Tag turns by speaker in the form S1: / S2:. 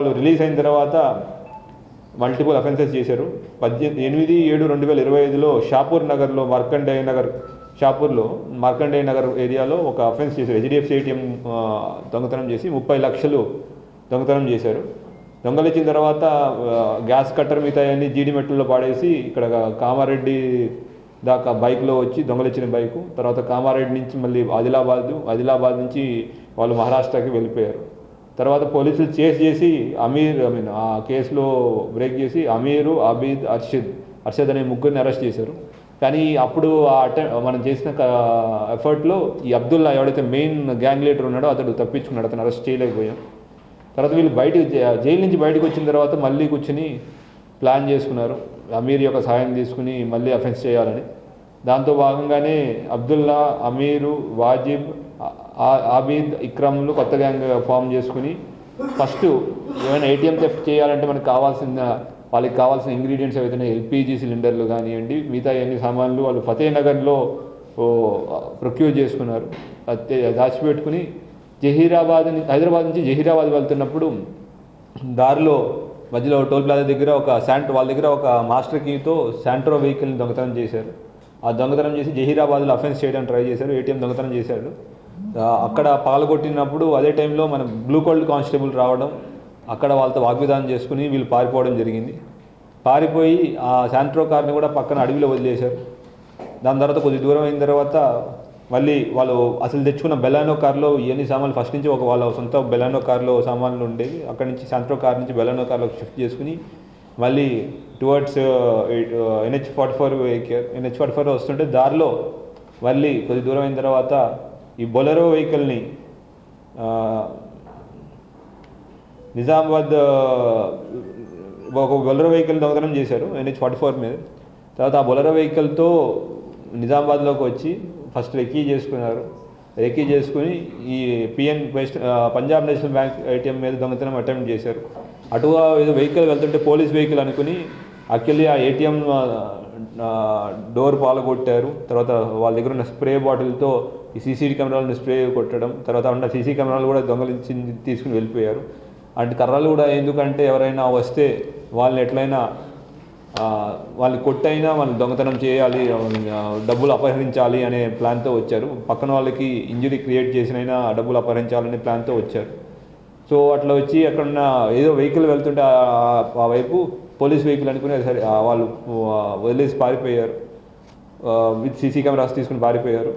S1: వాళ్ళు రిలీజ్ అయిన తర్వాత మల్టిపుల్ అఫెన్సెస్ చేశారు. పద్దెనిమిది ఎనిమిది ఏడు రెండు వేల ఇరవై ఐదులో షాపూర్ నగర్లో మార్కండేయ నగర్ షాపూర్లో మార్కండేయ నగర్ ఏరియాలో ఒక అఫెన్స్ చేశారు. హెచ్డిఎఫ్సి ఏటీఎం దొంగతనం చేసి ముప్పై లక్షలు దొంగతనం చేశారు. దొంగలిచ్చిన తర్వాత గ్యాస్ కట్టర్ మిగతా జీడి మెట్టుల్లో పాడేసి ఇక్కడ కామారెడ్డి దాకా బైక్లో వచ్చి దొంగలిచ్చిన బైకు. తర్వాత కామారెడ్డి నుంచి మళ్ళీ ఆదిలాబాద్ ఆదిలాబాద్ నుంచి వాళ్ళు మహారాష్ట్రకి వెళ్ళిపోయారు. తర్వాత పోలీసులు చేసి చేసి అమీర్ ఐ మీన్ ఆ కేసులో బ్రేక్ చేసి అమీరు అబీద్ అర్షద్ అర్షద్ అనే ముగ్గురిని అరెస్ట్ చేశారు. కానీ అప్పుడు ఆ అటె మనం చేసిన ఎఫర్ట్లో ఈ అబ్దుల్లా ఎవడైతే మెయిన్ గ్యాంగ్ లీడర్ ఉన్నాడో అతడు తప్పించుకున్నాడు అతను అరెస్ట్ చేయలేకపోయాం తర్వాత వీళ్ళు బయట జైలు నుంచి బయటకు వచ్చిన తర్వాత మళ్ళీ కూర్చుని ప్లాన్ చేసుకున్నారు. అమీర్ యొక్క సహాయం తీసుకుని మళ్ళీ అఫెన్స్ చేయాలని. దాంతో భాగంగానే అబ్దుల్లా అమీరు వాజిబ్ ఆబీద్ ఇక్రమ్లు కొత్త గ్యాంగ్ ఫామ్ చేసుకుని ఫస్ట్ ఏమైనా ఏటీఎం థెఫ్ట్ చేయాలంటే మనకు కావాల్సిన వాళ్ళకి కావాల్సిన ఇంగ్రీడియంట్స్ ఏవైతే ఎల్పిజి సిలిండర్లు కానివ్వండి మిగతా అన్ని సామాన్లు వాళ్ళు ఫతేనగర్లో ప్రొక్యూర్ చేసుకున్నారు. దాచిపెట్టుకుని జహీరాబాద్ హైదరాబాద్ నుంచి జహీరాబాద్ వెళ్తున్నప్పుడు దారిలో మధ్యలో టోల్ ప్లాజా దగ్గర ఒక శాంట్ వాళ్ళ దగ్గర ఒక మాస్టర్ కీతో శాంట్రో వెహికల్ని దొంగతనం చేశారు. ఆ దొంగతనం చేసి జహీరాబాద్లో అఫెన్స్ చేయడానికి ట్రై చేశారు ఏటీఎం దొంగతనం చేశాడు. అక్కడ పాల్గొట్టినప్పుడు అదే టైంలో మన బ్లూ కోల్డ్ కానిస్టేబుల్ రావడం అక్కడ వాళ్ళతో వాగ్విధానం చేసుకుని వీళ్ళు పారిపోవడం జరిగింది. పారిపోయి ఆ శాంట్రో కార్ని కూడా పక్కన అడవిలో వదిలేశారు. దాని తర్వాత కొద్ది దూరం అయిన తర్వాత మళ్ళీ వాళ్ళు అసలు తెచ్చుకున్న బెలానో కార్లో ఇవన్నీ సామాన్లు ఫస్ట్ నుంచి ఒక వాళ్ళ సొంత బెలానో కార్లో సామాన్లు ఉండేవి. అక్కడి నుంచి శాంట్రో కార్ నుంచి బెలానో కార్లో షిఫ్ట్ చేసుకుని మళ్ళీ towards NH forty four NH forty four వస్తుంటే దారిలో మళ్ళీ కొద్ది దూరం అయిన తర్వాత ఈ బొలరో వెహికల్ని నిజామాబాద్ ఒక బొలరో వెహికల్ దొంగతనం చేశారు ఎన్హెచ్ ఫార్టీ ఫోర్ మీద. తర్వాత ఆ బొలరో వెహికల్తో నిజామాబాద్లోకి వచ్చి ఫస్ట్ రెక్కీ చేసుకున్నారు. రెక్కీ చేసుకుని ఈ PN Punjab national bank ATM మీద దొంగతనం అటెంప్ట్ చేశారు. అటుగా ఏదో వెహికల్ వెళ్తుంటే పోలీస్ వెహికల్ అనుకుని యాక్చువల్లీ ఆ ఏటీఎం డోర్ పాలగొట్టారు తర్వాత వాళ్ళ దగ్గర ఉన్న స్ప్రే బాటిల్తో ఈ సీసీటీ కెమెరాలను స్ప్రే కొట్టడం తర్వాత ఉన్న సీసీ కెమెరాలు కూడా దొంగలించి తీసుకుని వెళ్ళిపోయారు. అంటే కర్రలు కూడా ఎందుకంటే ఎవరైనా వస్తే వాళ్ళని ఎట్లయినా వాళ్ళు వాళ్ళని కొట్టైనా వాళ్ళు దొంగతనం చేయాలి డబ్బులు అపహరించాలి అనే ప్లాన్తో వచ్చారు. పక్కన వాళ్ళకి ఇంజరీ క్రియేట్ చేసినైనా డబ్బులు అపహరించాలనే ప్లాన్తో వచ్చారు. సో అట్లా వచ్చి అక్కడ ఉన్న ఏదో వెహికల్ వెళ్తుంటే ఆ- వైపు పోలీస్ వెహికల్ అనుకుని సరే వాళ్ళు వదిలేసి పారిపోయారు. విత్ సీసీ కెమెరాస్ తీసుకుని పారిపోయారు.